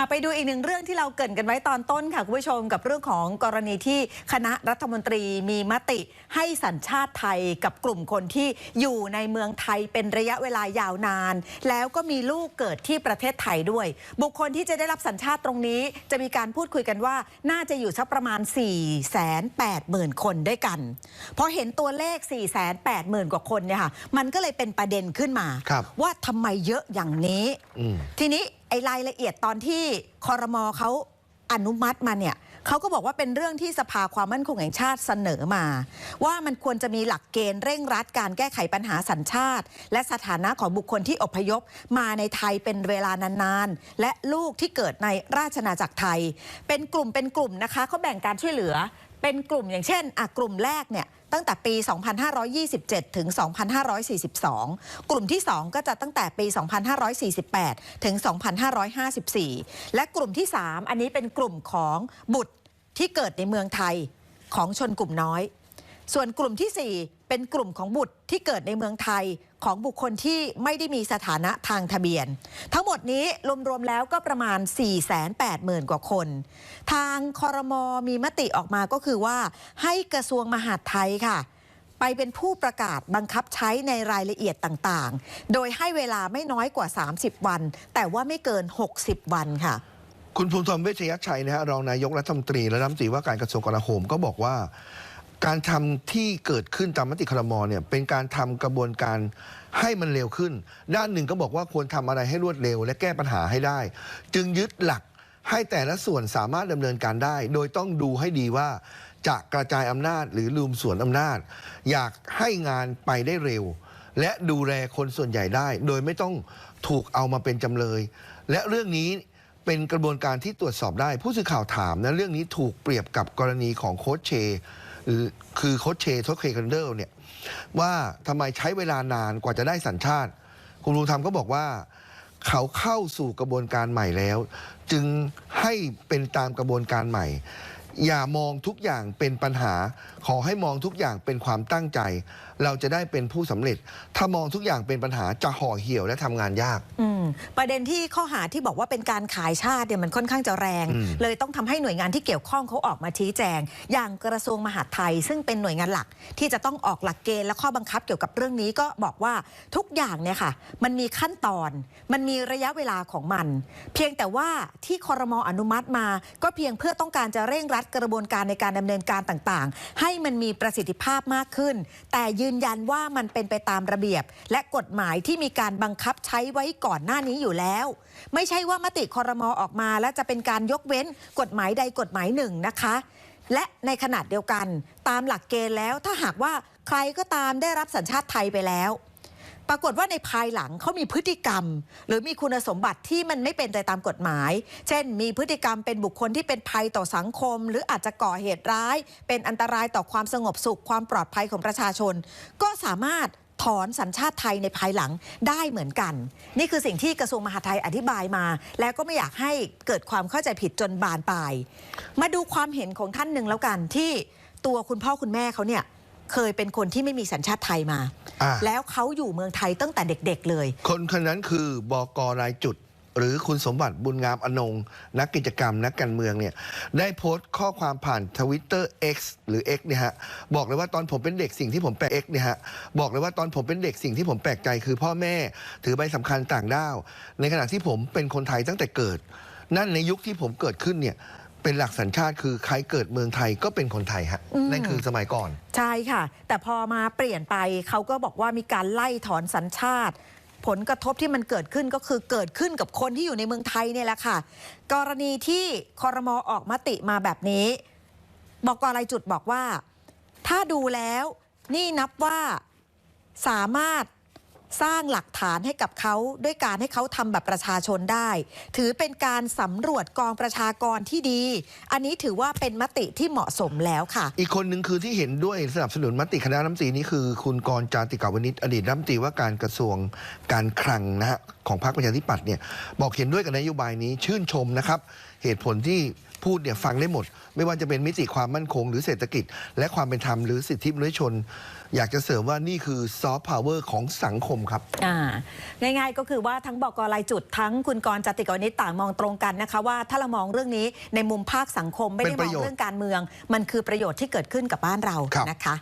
อะไปดูอีกหนึ่งเรื่องที่เราเกรินกันไว้ตอนต้นค่ะคุณผู้ชมกับเรื่องของกรณีที่คณะรัฐมนตรีมีมติให้สัญชาติไทยกับกลุ่มคนที่อยู่ในเมืองไทยเป็นระยะเวลายาวนาน แล้วก็มีลูกเกิดที่ประเทศไทยด้วย บุคคลที่จะได้รับสัญชาติตรงนี้ จะมีการพูดคุยกันว่าน่าจะอยู่สักประมาณ 4 8 0 0 0 0 คนด้วยกันพอเห็นตัวเลข 4 8 0 0 0 0 กว่าคนเนี่ยค่ะมันก็เลยเป็นประเด็นขึ้นมาครับว่าทำไมเยอะอย่างนี้อืมทีนี้ ไอ้รายละเอียดตอนที่คอรมอเขาอนุมัติมาเนี่ยเขาก็บอกว่าเป็นเรื่องที่สภาความมั่นคงแห่งชาติเสนอมา ว่ามันควรจะมีหลักเกณฑ์เร่งรัดการแก้ไขปัญหาสัญชาติ และสถานะของบุคคลที่อพยพมาในไทยเป็นเวลานานๆ และลูกที่เกิดในราชอาณาจักรไทย เป็นกลุ่มเป็นกลุ่มนะคะเขาแบ่งการช่วยเหลือ เป็นกลุ่มอย่างเช่นอะกลุ่มแรกเนี่ยตั้งแต่ปี 2527 ถึง 2542 กลุ่มที่ 2 ก็จะตั้งแต่ปี 2548 ถึง 2554 และกลุ่มที่ 3 อันนี้เป็นกลุ่มของบุตรที่เกิดในเมืองไทยของชนกลุ่มน้อย ส่วนกลุ่มทีสี่ 4 เป็นกลุ่มของบุตรที่เกิดในเมืองไทยของบุคคลที่ไม่ได้มีสถานะทางทะเบียน ทั้งหมดนี้รวมๆแล้วก็ประมาณ 480,000 กว่าคน ทางคอรมอมีมติออกมาก็คือว่า ให้กระทรวงมหาดไทยค่ะ ไปเป็นผู้ประกาศบังคับใช้ในรายละเอียดต่างๆ โดยให้เวลาไม่น้อยกว่า 30 วัน แต่ว่าไม่เกิน 60 วันค่ะคุณภูมิธรรมเวชยชัยนะฮะรองนายกรัฐมนตรีและรัฐมนตรีว่าการกระทรวงกลาโหมก็บอกว่า การทำที่เกิดขึ้นตามมติครมเนี่ยเป็นการทำกระบวนการให้มันเร็วขึ้น ด้านหนึ่งก็บอกว่าควรทำอะไรให้รวดเร็ว และแก้ปัญหาให้ได้ จึงยึดหลักให้แต่ละส่วนสามารถดำเนินการได้ โดยต้องดูให้ดีว่าจะกระจายอำนาจหรือลืมส่วนอำนาจ อยากให้งานไปได้เร็ว และดูแลคนส่วนใหญ่ได้ โดยไม่ต้องถูกเอามาเป็นจำเลย และเรื่องนี้เป็นกระบวนการที่ตรวจสอบได้ ผู้สื่อข่าวถามนะเรื่องนี้ถูกเปรียบกับกรณีของโค้ชเช คือโค้ชเชโทเคคันเดลเนี่ยว่าทำไมใช้เวลานานกว่าจะได้สัญชาติ คุณภูมิธรรมก็บอกว่า เขาเข้าสู่กระบวนการใหม่แล้ว จึงให้เป็นตามกระบวนการใหม่ อย่ามองทุกอย่างเป็นปัญหา ขอให้มองทุกอย่างเป็นความตั้งใจ เราจะได้เป็นผู้สำเร็จ ถ้ามองทุกอย่างเป็นปัญหาจะห่อเหี่ยวและทำงานยากอืมประเด็นที่ข้อหาที่บอกว่าเป็นการขายชาติเนี่ยมันค่อนข้างจะแรงอืมเลยต้องทำให้หน่วยงานที่เกี่ยวข้องเขาออกมาชี้แจง อย่างกระทรวงมหาดไทย ซึ่งเป็นหน่วยงานหลัก ที่จะต้องออกหลักเกณฑ์และข้อบังคับเกี่ยวกับเรื่องนี้ก็บอกว่าทุกอย่างเนี่ยค่ะ มันมีขั้นตอน มันมีระยะเวลาของมัน เพียงแต่ว่าที่คอรมออนุมัติมา ก็เพียงเพื่อต้องการจะเร่งรัดกระบวนการในการดำเนินการต่างๆ ให้มันมีประสิทธิภาพมากขึ้น แต่ยืนยันว่ามันเป็นไปตามระเบียบ และกฎหมายที่มีการบังคับใช้ไว้ก่อนหน้านี้อยู่แล้ว ไม่ใช่ว่ามติคอรมอออกมา แล้วจะเป็นการยกเว้นกฎหมายใดกฎหมายหนึ่งนะคะและในขนาดเดียวกันตามหลักเกณฑ์แล้วถ้าหากว่าใครก็ตามได้รับสัญชาติไทยไปแล้ว ปรากฏว่าในภายหลังเขามีพฤติกรรม หรือมีคุณสมบัติที่มันไม่เป็นไปตามกฎหมาย เช่น มีพฤติกรรมเป็นบุคคลที่เป็นภัยต่อสังคม หรืออาจจะก่อเหตุร้าย เป็นอันตรายต่อความสงบสุขความปลอดภัยของประชาชน ก็สามารถถอนสัญชาติไทยในภายหลังได้เหมือนกัน นี่คือสิ่งที่กระทรวงมหาดไทยอธิบายมา แล้วก็ไม่อยากให้เกิดความเข้าใจผิดจนบานปลายมาดูความเห็นของท่านหนึ่งแล้วกันที่ตัวคุณพ่อคุณแม่เขาเนี่ย เคยเป็นคนที่ไม่มีสัญชาติไทยมา อ่า แล้วเขาอยู่เมืองไทยตั้งแต่เด็กๆเลย คนคนนั้นคือบอกรายจุด หรือคุณสมบัติบุญงามอนงนักกิจกรรม นักการเมืองเนี่ยได้โพสต์ข้อความผ่านทวิตเตอร์ X หรือ X เนี่ยฮะบอกเลยว่าตอนผมเป็นเด็กสิ่งที่ผมแปลก X เนี่ยฮะบอกเลยว่าตอนผมเป็นเด็กสิ่งที่ผมแปลกใจคือพ่อแม่ถือใบสำคัญต่างด้าว ในขณะที่ผมเป็นคนไทยตั้งแต่เกิด นั่นในยุคที่ผมเกิดขึ้นเนี่ย เป็นหลักสัญชาติคือใครเกิดเมืองไทยก็เป็นคนไทยฮะอืม นั่นคือสมัยก่อน ใช่ค่ะ แต่พอมาเปลี่ยนไปเขาก็บอกว่ามีการไล่ถอนสัญชาติ ผลกระทบที่มันเกิดขึ้นก็คือเกิดขึ้นกับคนที่อยู่ในเมืองไทยเนี่ยแหละค่ะ กรณีที่คอรมอออกมติมาแบบนี้ บอกกรายจุดบอกว่า ถ้าดูแล้วนี่นับว่าสามารถ สร้างหลักฐานให้กับเขาด้วยการให้เขาทำแบบประชาชนได้ ถือเป็นการสำรวจกองประชากรที่ดี อันนี้ถือว่าเป็นมติที่เหมาะสมแล้วค่ะ อีกคนหนึ่งคือที่เห็นด้วยสนับสนุนมติคณะรัฐมนตรีนี้คือ คุณกรจาติกาวนิชอดีตรัฐมนตรีว่าการกระทรวงการคลังนะฮะของพรรคประชาธิปัตย์เนี่ยบอกเห็นด้วยกับนโยบายนี้ชื่นชมนะครับ เหตุผลที่ พูดเนี่ยฟังได้หมด ไม่ว่าจะเป็นมิติความมั่นคง หรือเศรษฐกิจ และความเป็นธรรมหรือสิทธิมนุษยชน อยากจะเสริมว่านี่คือซอฟต์พาวเวอร์ของสังคมครับ อ่าง่าย ๆ ก็คือว่าทั้งบอกกรายจุดทั้งคุณกรณ์จติกรนิตต่างมองตรงกันนะคะ ว่าถ้าเรามองเรื่องนี้ในมุมภาคสังคมไม่ได้เป็นมปองระโยชน์เรื่องการเมือง มันคือประโยชน์ที่เกิดขึ้นกับบ้านเราครับ นะคะ